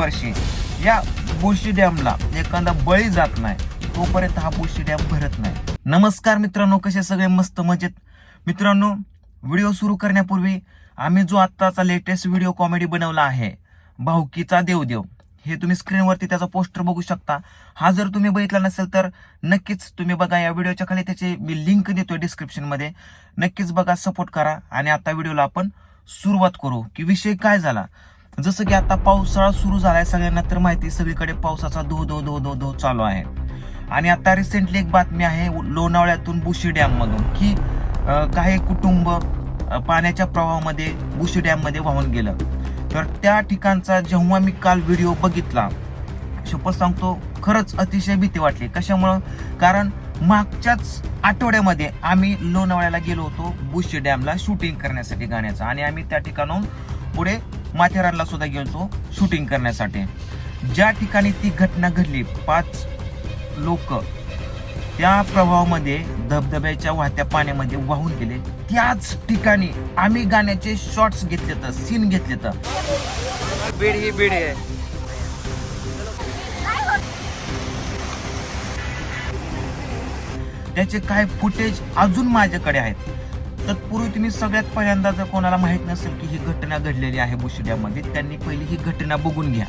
वर्षी. या बुशी डॅमला एखादा बळी जात नाही. तोपर्यंत हा बुशी डॅम भरत नाही. नमस्कार मित्रांनो कसे सगळे मस्त मजेत? मित्रांनो व्हिडिओ सुरू करण्यापूर्वी आम्ही जो आत्ताचा लेटेस्ट व्हिडिओ कॉमेडी बनवला आहे भाऊकीचा देवदेव हे तुम्ही स्क्रीनवरती त्याचा पोस्टर बघू शकता. हा जर तुम्ही बघितला नसेल तर नक्कीच तुम्ही बघा या व्हिडिओच्या खाली त्याची मी लिंक देतोय डिस्क्रिप्शनमध्ये नक्कीच बघा सपोर्ट करा. आणि आता व्हिडिओला आपण सुरुवात करू. की विषय काय झाला? जसं की आता पावसाळा सुरू झालाय सगळ्यांना तर माहिती सगळीकडे पावसाचा धो धो धो धो धो चालू आहे. आणि आता रिसेंटली एक बातमी आहे लोणावळ्यातून बुशी डॅम मधून की काही कुटुंब पाण्याच्या प्रवाहामध्ये बुशी डॅममध्ये वाहून गेलं. तर त्या ठिकाणचा जेव्हा मी काल व्हिडिओ बघितला शपथ सांगतो खरंच अतिशय भीती वाटली. कशामुळं? कारण मागच्याच आठवड्यामध्ये आम्ही लोणावळ्याला गेलो होतो बुशी डॅमला शूटिंग करण्यासाठी गाण्याचं. आणि आम्ही त्या ठिकाणाहून पुढे माथेरानला सुद्धा गेलो शूटिंग करण्यासाठी. ज्या ठिकाणी ती घटना घडली पाच लोक त्या प्रवाहामध्ये धबधब्याच्या वाहत्या पाण्यामध्ये वाहून गेले. त्याच ठिकाणी आम्ही गाण्याचे शॉर्ट्स घेतले तर सीन घेतले तर. बीड ही बीड आहे. त्याचे काय फुटेज अजून माझ्याकडे आहेत? तत्पूर्वी तुम्ही सगळ्यात पहिल्यांदा जर कोणाला माहीत नसेल की ही घटना घडलेली आहे बुशिड्यामध्ये त्यांनी पहिली ही घटना बघून घ्या.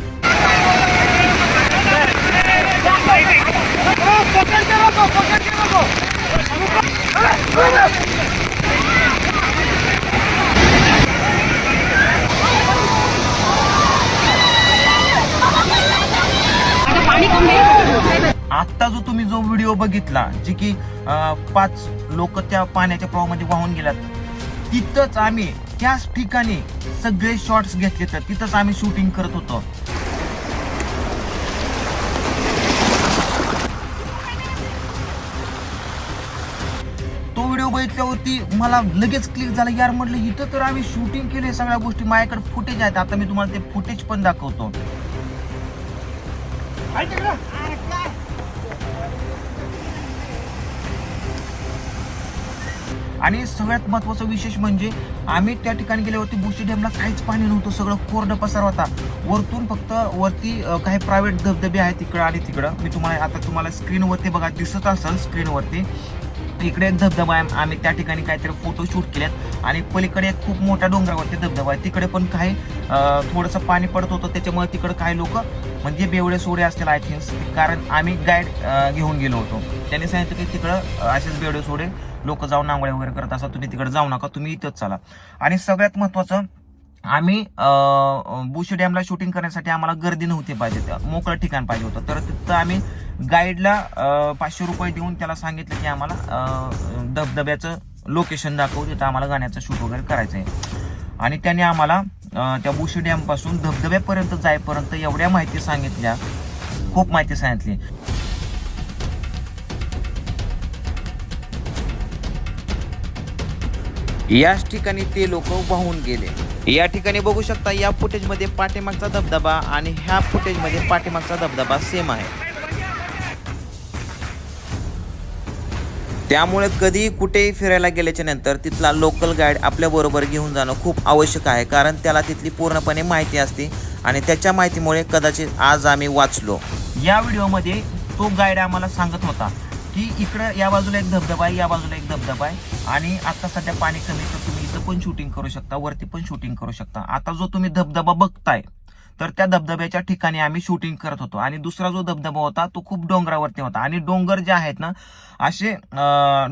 आता जो तुम्ही जो व्हिडिओ बघितला जे की पाच लोक त्या पाण्याच्या प्रवाहामध्ये वाहून गेल्यात तिथंच आम्ही त्याच ठिकाणी सगळे शॉट्स घेतले तर तिथंच आम्ही शूटिंग करत होतो. तो व्हिडिओ बघितल्यावरती मला लगेच क्लिक झाला यार म्हटलं इथं तर आम्ही शूटिंग केले सगळ्या गोष्टी माझ्याकडे फुटेज आहेत. आता मी तुम्हाला ते फुटेज पण दाखवतो. आणि सगळ्यात महत्त्वाचं विशेष म्हणजे आम्ही त्या ठिकाणी गेल्यावरती बुशी डॅमला काहीच पाणी नव्हतं सगळं कोरडं पसार होता. वरतून फक्त वरती काही प्रायव्हेट धबधबे आहेत तिकडं आणि तिकडं. मी तुम्हाला आता तुम्हाला स्क्रीनवरती बघा दिसत असेल स्क्रीनवरती इकडे एक धबधबा आहे आम्ही त्या ठिकाणी काहीतरी फोटो शूट केलेत. आणि पलीकडे एक खूप मोठ्या डोंगरावरती धबधबा आहे. तिकडे पण काही थोडंसं पाणी पडत होतं त्याच्यामुळे तिकडे काही लोक म्हणजे बेवडे सोडे असतील आय थिंक कारण आम्ही गाईड घेऊन गेलो होतो. त्यांनी सांगितलं की तिकडं असेच बेवडे सोडे. लोक जाऊन आंघोळ्या वगैरे करत असतात तुम्ही तिकडे जाऊ नका तुम्ही इथंच चाला. आणि सगळ्यात महत्वाचं आम्ही बुशी डॅमला शूटिंग करण्यासाठी आम्हाला गर्दी नव्हती पाहिजे मोकळं ठिकाण पाहिजे होतं. तर तिथं आम्ही गाईडला पाचशे रुपये देऊन त्याला सांगितलं की आम्हाला धबधब्याचं लोकेशन दाखवू तिथं आम्हाला गाण्याचं शूट वगैरे करायचं आहे आणि त्याने आम्हाला त्या बुशी डॅमपासून धबधब्यापर्यंत जायपर्यंत एवढ्या माहिती सांगितल्या खूप माहिती सांगितली. याच ठिकाणी ते लोक वाहून गेले. या ठिकाणी बघू शकता या फुटेजमध्ये पाठीमागचा धबधबा आणि ह्या फुटेजमध्ये पाठीमागचा धबधबा सेम आहे. त्यामुळे कधी कुठेही फिरायला गेल्याच्यानंतर तिथला लोकल गाईड आपल्या बरोबर घेऊन जाणं खूप आवश्यक आहे कारण त्याला तिथली पूर्णपणे माहिती असते आणि त्याच्या माहितीमुळे कदाचित आज आम्ही वाचलो. या व्हिडिओमध्ये तो गाईड आम्हाला सांगत होता की इकडं या बाजूला एक धबधबा आहे या बाजूला एक धबधबा आहे. आणि आता सध्या पाणी कमी तर तुम्ही इथं पण शूटिंग करू शकता वरती पण शूटिंग करू शकता. आता जो तुम्ही धबधबा बघताय तर त्या धबधब्याच्या ठिकाणी आम्ही शूटिंग करत होतो. आणि दुसरा जो धबधबा होता तो खूप डोंगरावरती होता. आणि डोंगर जे आहेत ना असे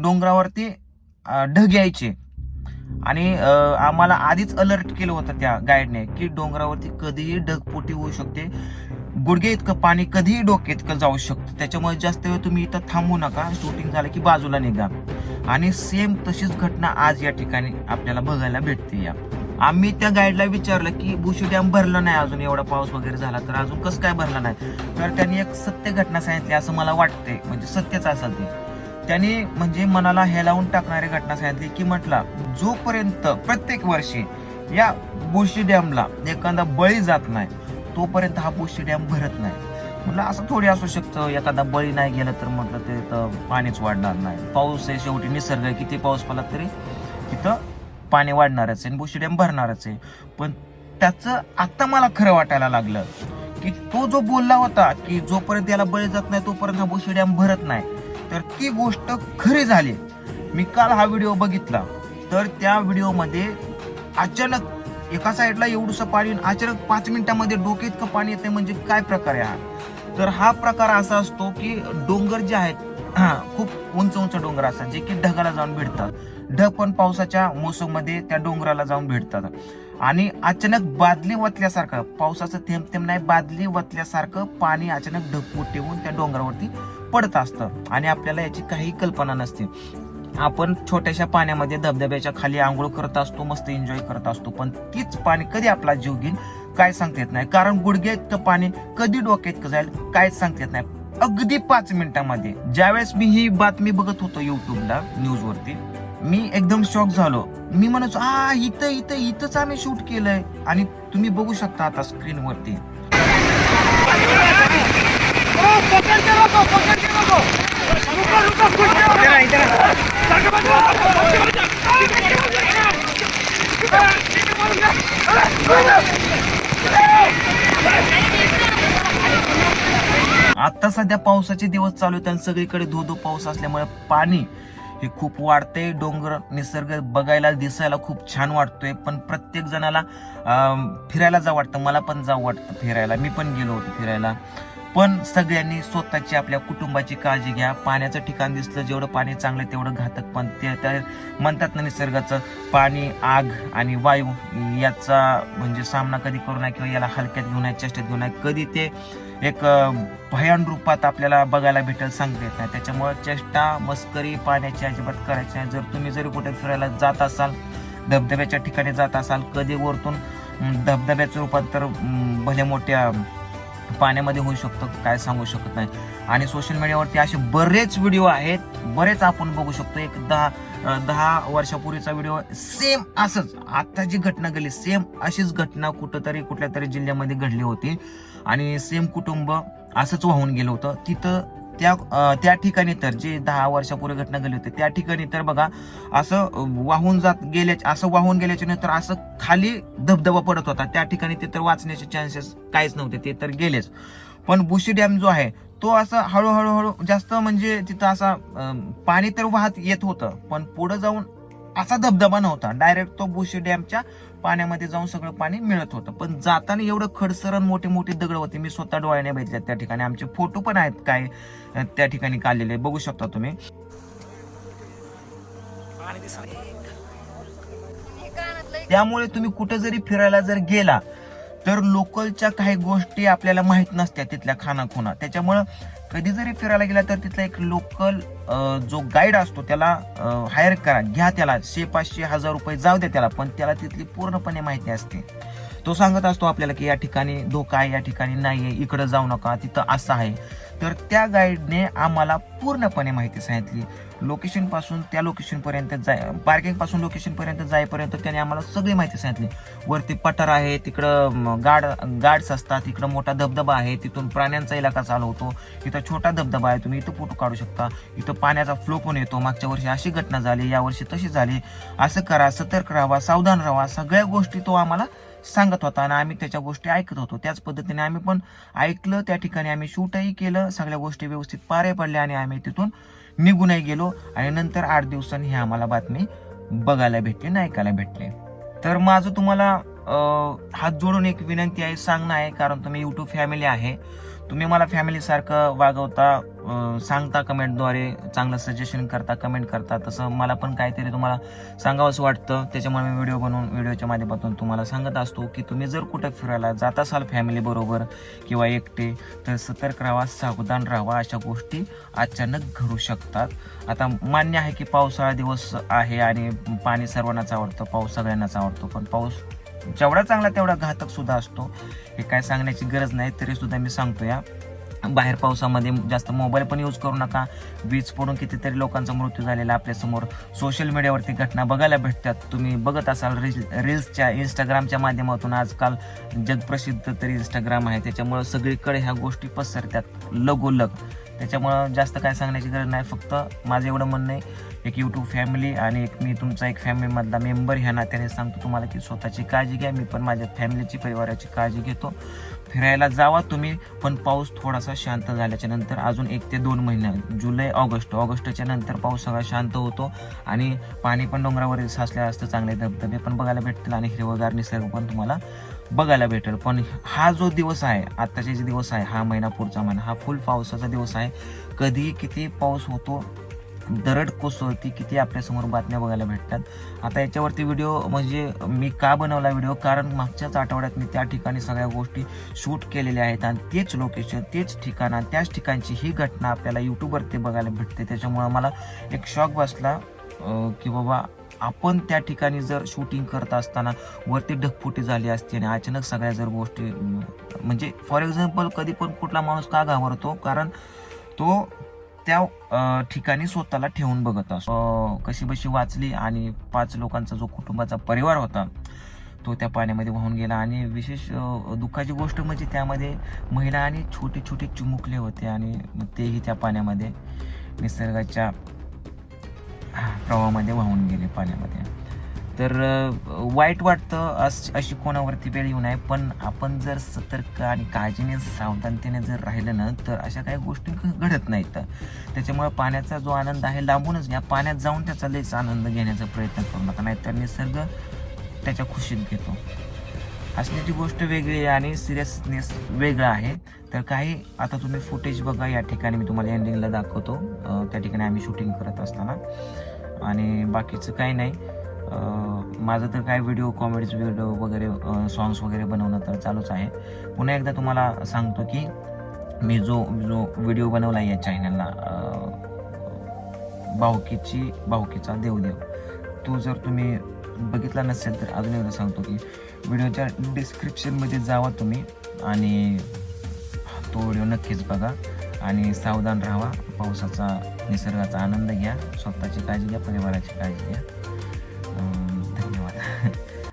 डोंगरावरती ढग यायचे. आणि आम्हाला आधीच अलर्ट केलं होतं त्या गाईडने की डोंगरावरती कधीही ढगपोटी होऊ शकते. गुडघे इतकं पाणी कधीही डोके इतकं जाऊ शकतं. त्याच्यामुळे जास्त वेळ तुम्ही इथं थांबू नका. शूटिंग झालं की बाजूला निघा. आणि सेम तशीच घटना आज या ठिकाणी आपल्याला बघायला भेटते या. आम्ही त्या गाईडला विचारलं की बुशी डॅम भरला नाही अजून? एवढा पाऊस वगैरे झाला तर अजून कसं काय भरला नाही? तर त्यांनी एक सत्य घटना सांगितली असं मला वाटते म्हणजे सत्यच असेल ते. त्यांनी म्हणजे मनाला हेलावून टाकणारी घटना सांगितली की म्हटला जोपर्यंत प्रत्येक वर्षी या बुशी डॅमला एखादा बळी जात नाही तोपर्यंत हा बुशी डॅम भरत नाही. म्हटलं असं थोडी असू शकतं. एखादा बळी नाही गेलं तर म्हटलं ते तर पाणीच वाढणार नाही. पाऊस आहे शेवटी निसर्ग आहे. किती पाऊस पडला तरी तिथं पाणी वाढणारच आहे आणि बोशी डॅम भरणारच आहे. पण त्याचं आत्ता मला खरं वाटायला लागलं की तो जो बोलला होता की जोपर्यंत याला बळी जात नाही तोपर्यंत हा बोशी डॅम भरत नाही. तर ती गोष्ट खरी झाली. मी काल हा व्हिडिओ बघितला. तर त्या व्हिडिओमध्ये अचानक एका साईडला एवढंसं पाणी अचानक पाच मिनिटामध्ये डोके इतकं पाणी येते म्हणजे काय प्रकार आहे हा? तर हा प्रकार असा असतो की डोंगर जे आहेत खूप उंच उंच डोंगर असतात जे की ढगाला जाऊन भेटतात ढग पण पावसाच्या मोसममध्ये त्या डोंगराला जाऊन भिडतात. आणि अचानक बादली वतल्यासारखं पावसाचं थेंब थेंब नाही बादली वतल्यासारखं पाणी अचानक ढगफुट ठेवून त्या डोंगरावरती पडत असतं. आणि आपल्याला याची काही कल्पना नसते. आपण छोट्याशा पाण्यामध्ये धबधब्याच्या खाली आंघोळ करत असतो मस्त एन्जॉय करत असतो. पण तीच पाणी कधी आपला जीव घेईल काय सांगता येत नाही. कारण गुडघ्या इतकं पाणी कधी डोक्या इतकं जाईल कायच सांगता येत नाही. अगदी पाच मिनिटांमध्ये ज्यावेळेस मी ही बातमी बघत होतो युट्यूबला न्यूजवरती मी एकदम शॉक झालो. मी म्हणत आ इथं इथं इथंच आम्ही शूट केलंय. आणि तुम्ही बघू शकता आता स्क्रीनवरती आता सध्या पावसाचे दिवस चालू आहेत आणि सगळीकडे धो धो पाऊस असल्यामुळे पाणी हे खूप वाढते डोंगर निसर्ग बघायला दिसायला खूप छान वाटतोय. पण प्रत्येक जणाला फिरायला जावं वाटतं. मला पण जावं वाटतं फिरायला. मी पण गेलो होतो फिरायला. पण सगळ्यांनी स्वतःची आपल्या कुटुंबाची काळजी घ्या. पाण्याचं ठिकाण दिसलं जेवढं पाणी चांगलं तेवढं घातक. पण ते तर म्हणतात ना निसर्गाचं पाणी आग आणि वायू याचा म्हणजे सामना कधी करू नये किंवा याला हलक्यात घेऊ नये चेष्टेत घेऊ नये. कधी ते एक भयान रूपात आपल्याला बघायला भेटेल सांगता येत नाही त्याच्यामुळे चेष्टा मस्करी पाण्याची अजिबात करायची नाही. जर तुम्ही जरी कुठे फिरायला जात असाल धबधब्याच्या ठिकाणी जात असाल कधी वरतून धबधब्याचं रूपांतर भले मोठ्या पाण्यामध्ये होऊ शकतं काय सांगू शकत नाही. आणि सोशल मीडियावरती असे बरेच व्हिडिओ आहेत बरेच आपण बघू शकतो. एक दहा दहा वर्षापूर्वीचा व्हिडिओ सेम असंच. आता जी घटना घडली सेम अशीच घटना कुठंतरी कुठल्या तरी जिल्ह्यामध्ये घडली होती. आणि सेम कुटुंब असंच वाहून गेलं होतं. तिथं त्या त्या ठिकाणी तर जे दहा वर्षापूर्वी घटना घडली होती त्या ठिकाणी तर बघा असं वाहून जात गेल्या असं वाहून गेल्याच्यानंतर असं खाली धबधबा पडत होता. त्या ठिकाणी ते तर वाचण्याचे चान्सेस काहीच नव्हते ते तर गेलेच. पण बुशी डॅम जो आहे तो असं हळूहळू हळू जास्त म्हणजे तिथं असा पाणी तर वाहत येत होतं पण पुढे जाऊन असा धबधबा नव्हता. डायरेक्ट तो बुशी डॅमच्या पाण्यामध्ये जाऊन सगळं पाणी मिळत होतं. पण जाताना एवढं खडसरण मोठी मोठी दगड होती. मी स्वतः डोळ्याने बघितल्या त्या ठिकाणी. आमचे फोटो पण आहेत काय त्या ठिकाणी काढलेले. बघू शकता तुम्ही. त्यामुळे तुम्ही कुठे जरी फिरायला जर गेला तर लोकलच्या काही गोष्टी आपल्याला माहीत नसत्या तिथल्या खानाखुणा त्याच्यामुळं कधी जरी फिरायला गेला तर तिथला एक लोकल जो गाईड असतो त्याला हायर करा. घ्या त्याला. शे पाचशे हजार रुपये जाऊ द्या त्याला पण त्याला तिथली पूर्णपणे माहिती असते. तो सांगत असतो आपल्याला की या ठिकाणी धोका आहे या ठिकाणी नाही आहे इकडं जाऊ नका तिथं असं आहे. तर त्या गाईडने आम्हाला पूर्णपणे माहिती सांगितली. लोकेशनपासून त्या लोकेशनपर्यंत जाय पार्किंगपासून लोकेशनपर्यंत जाईपर्यंत त्याने आम्हाला सगळी माहिती सांगितली. वरती पठार आहे तिकडं गाड गार्ड्स असतात तिकडं मोठा धबधबा आहे तिथून प्राण्यांचा इलाका चालू होतो इथं छोटा धबधबा आहे तुम्ही इथं फोटो काढू शकता. इथं पाण्याचा फ्लो पण येतो. मागच्या वर्षी अशी घटना झाली यावर्षी तशी झाली. असं करा सतर्क राहा सावधान राहा. सगळ्या गोष्टी तो आम्हाला सांगत होता आणि आम्ही त्याच्या गोष्टी ऐकत होतो. त्याच पद्धतीने आम्ही पण ऐकलं. त्या ठिकाणी आम्ही शूटही केलं. सगळ्या गोष्टी व्यवस्थित पारे पडल्या आणि आम्ही तिथून निघूनही गेलो. आणि नंतर आठ दिवसांनी ही आम्हाला बातमी बघायला भेटली आणि ऐकायला भेटले. तर माझं तुम्हाला हात जोडून एक विनंती आहे सांगणं आहे. कारण तुम्ही युट्यूब फॅमिली आहे. तुम्ही मला फॅमिलीसारखं वागवता सांगता कमेंटद्वारे चांगलं सजेशन करता कमेंट करता. तसं मला पण काहीतरी तुम्हाला सांगावंसं वाटतं. त्याच्यामुळे मी व्हिडिओ बनवून व्हिडिओच्या माध्यमातून तुम्हाला सांगत असतो की तुम्ही जर कुठं फिरायला जात असाल फॅमिलीबरोबर किंवा एकटे तर सतर्क राहा सावधान राहा. अशा गोष्टी अचानक घडू शकतात. आता मान्य आहे की पावसाळा दिवस आहे आणि पाणी सर्वांनाच आवडतं पाऊस सगळ्यांनाच आवडतो. पण पाऊस जेवढा चांगला तेवढा घातक सुद्धा असतो. हे काय सांगण्याची गरज नाही तरी सुद्धा मी सांगतो या बाहेर पावसामध्ये जास्त मोबाईल पण यूज करू नका. वीज पडून कितीतरी लोकांचा मृत्यू झालेला आपल्यासमोर सोशल मीडियावरती घटना बघायला भेटतात. तुम्ही बघत असाल रील रील्सच्या इंस्टाग्रामच्या माध्यमातून आजकाल जगप्रसिद्ध तरी इंस्टाग्राम आहे. त्याच्यामुळं सगळीकडे ह्या गोष्टी पसरतात. लगोलग. त्याच्यामुळं जास्त काय सांगण्याची गरज नाही. फक्त माझं एवढं म्हणणं आहे एक यूट्यूब फॅमिली आणि एक मी तुमचा एक फॅमिलीमधला मेंबर ह्या नात्याने सांगतो तुम्हाला की स्वतःची काळजी घ्या. मी पण माझ्या फॅमिलीची परिवाराची काळजी घेतो. फिरायला जावा तुम्ही पण पाऊस थोडासा शांत झाल्याच्यानंतर अजून एक ते दोन महिने जुलै ऑगस्ट ऑगस्टच्या नंतर पाऊस सगळा शांत होतो आणि पाणी पण डोंगरावर साचलेलं असतं चांगले धबधबे पण बघायला भेटतील आणि हिरवगार निसर्ग पण तुम्हाला बघायला भेटेल. पण हा जो दिवस आहे आत्ताचे जे दिवस आहे हा महिना पुढचा महिना हा फुल पावसाचा दिवस आहे. कधी किती पाऊस होतो दरड कोसळती किती आपल्यासमोर बातम्या बघायला भेटतात. आता याच्यावरती व्हिडिओ म्हणजे मी का बनवला व्हिडिओ कारण मागच्याच आठवड्यात मी त्या ठिकाणी सगळ्या गोष्टी शूट केलेल्या आहेत आणि तेच लोकेशन तेच ठिकाण त्याच ठिकाणची ही घटना आपल्याला यूट्यूबवरती बघायला भेटते. त्याच्यामुळं मला एक शॉक बसला की बाबा आपण त्या ठिकाणी जर शूटिंग करत असताना वरती ढगफुटी झाली असते आणि अचानक सगळ्या जर गोष्टी म्हणजे फॉर एक्झाम्पल कधी पण कुठला माणूस का घाबरतो? कारण तो त्या ठिकाणी स्वतःला ठेवून बघत असतो. कशी बशी वाचली आणि पाच लोकांचा जो कुटुंबाचा परिवार होता तो त्या पाण्यामध्ये वाहून गेला. आणि विशेष दुःखाची गोष्ट म्हणजे त्यामध्ये महिला आणि छोटे छोटे चिमुकले होते आणि तेही त्या पाण्यामध्ये निसर्गाच्या प्रवाहामध्ये वाहून गेले पाण्यामध्ये. तर वाईट वाटतं अस अशी कोणावरती वेळ येऊ नये पण आपण जर सतर्क आणि काळजीने सावधानतेने जर राहिलं ना तर अशा काही गोष्टी घ- घडत नाहीत. त्याच्यामुळे पाण्याचा जो आनंद आहे लांबूनच घ्या. पाण्यात जाऊन त्याचा लईच आनंद घेण्याचा प्रयत्न करू नका नाहीतर निसर्ग त्याच्या खुशीत घेतो. असण्याची गोष्ट वेगळी आहे आणि सिरियसनेस वेगळा आहे तर काही आता तुम्ही फुटेज बघा या ठिकाणी मी तुम्हाला एंडिंगला दाखवतो. त्या ठिकाणी आम्ही शूटिंग करत असताना. आणि बाकीचं काही नाही. माझं तर काय व्हिडिओ कॉमेडीज व्हिडिओ वगैरे सॉंग्स वगैरे बनवणं तर चालूच आहे. पुन्हा एकदा तुम्हाला सांगतो की मी जो जो व्हिडिओ बनवला आहे या चॅनलला भावकीची भावकीचा देवदेव. तो जर तुम्ही बघितला नसेल तर अजून एकदा सांगतो की व्हिडिओच्या डिस्क्रिप्शनमध्ये जावा तुम्ही आणि तो व्हिडिओ नक्कीच बघा आणि सावधान राहा पावसाचा निसर्गाचा आनंद घ्या. स्वतःची काळजी घ्या परिवाराची काळजी घ्या.